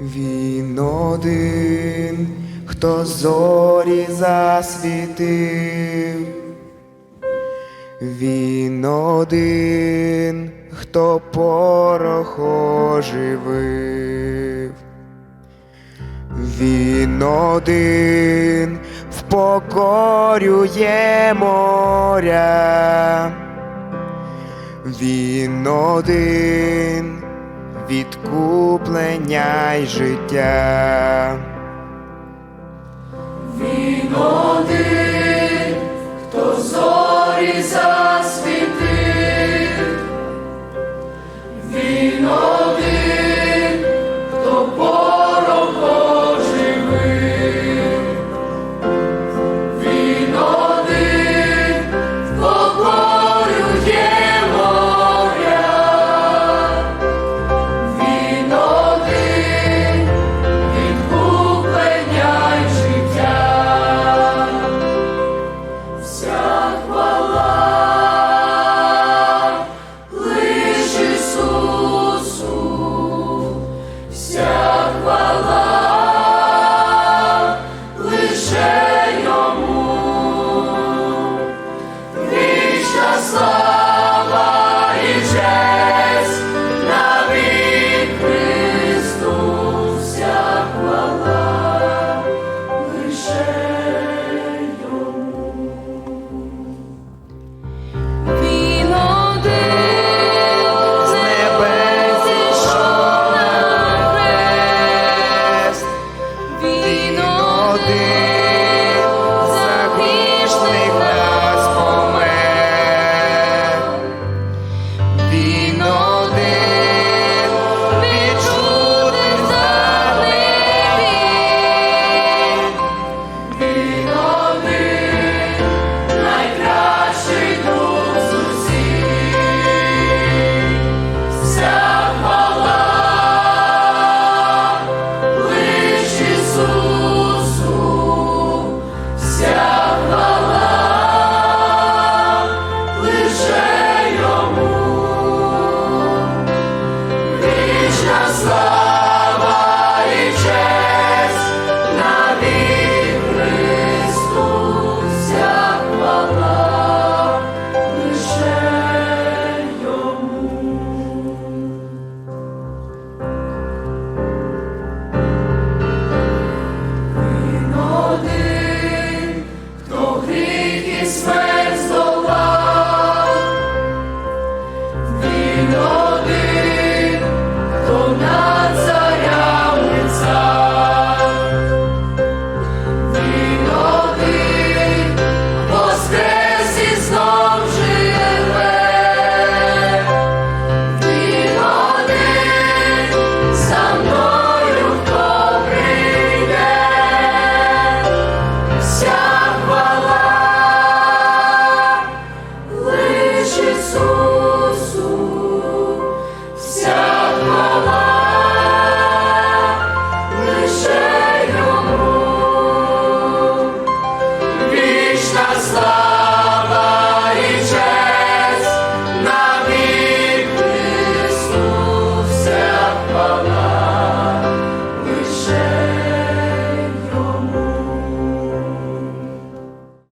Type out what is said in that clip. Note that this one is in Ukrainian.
Він один, хто зорі засвітив, він один, хто порох оживив, він один впокорює моря, він один відкуплення й життя. Він один, хто зорі за один.